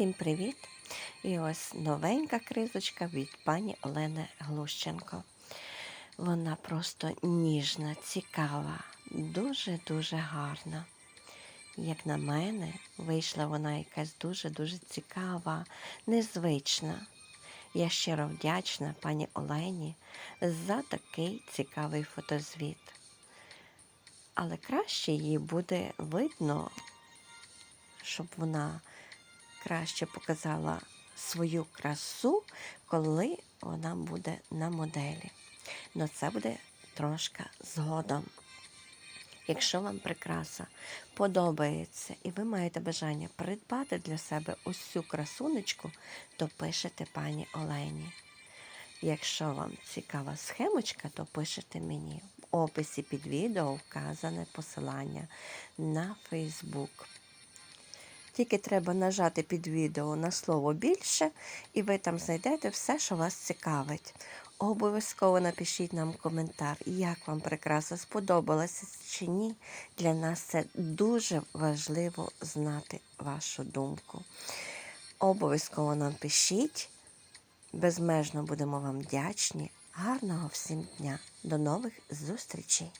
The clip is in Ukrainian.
Всім привіт! І ось новенька кризочка від пані Олени Глущенко. Вона просто ніжна, цікава, дуже-дуже гарна. Як на мене, вийшла вона якась дуже-дуже цікава, незвична. Я щиро вдячна пані Олені за такий цікавий фотозвіт. Але краще її буде видно, щоб вона краще показала свою красу, коли вона буде на моделі. Но це буде трошки згодом. Якщо вам прикраса подобається і ви маєте бажання придбати для себе ось цю красунечку, то пишете пані Олені. Якщо вам цікава схемочка, то пишете мені. В описі під відео вказане посилання на Фейсбук. Тільки треба нажати під відео на слово більше, і ви там знайдете все, що вас цікавить. Обов'язково напишіть нам коментар, як вам прикраса сподобалася чи ні. Для нас це дуже важливо знати вашу думку. Обов'язково нам пишіть. Безмежно будемо вам вдячні. Гарного всім дня. До нових зустрічей!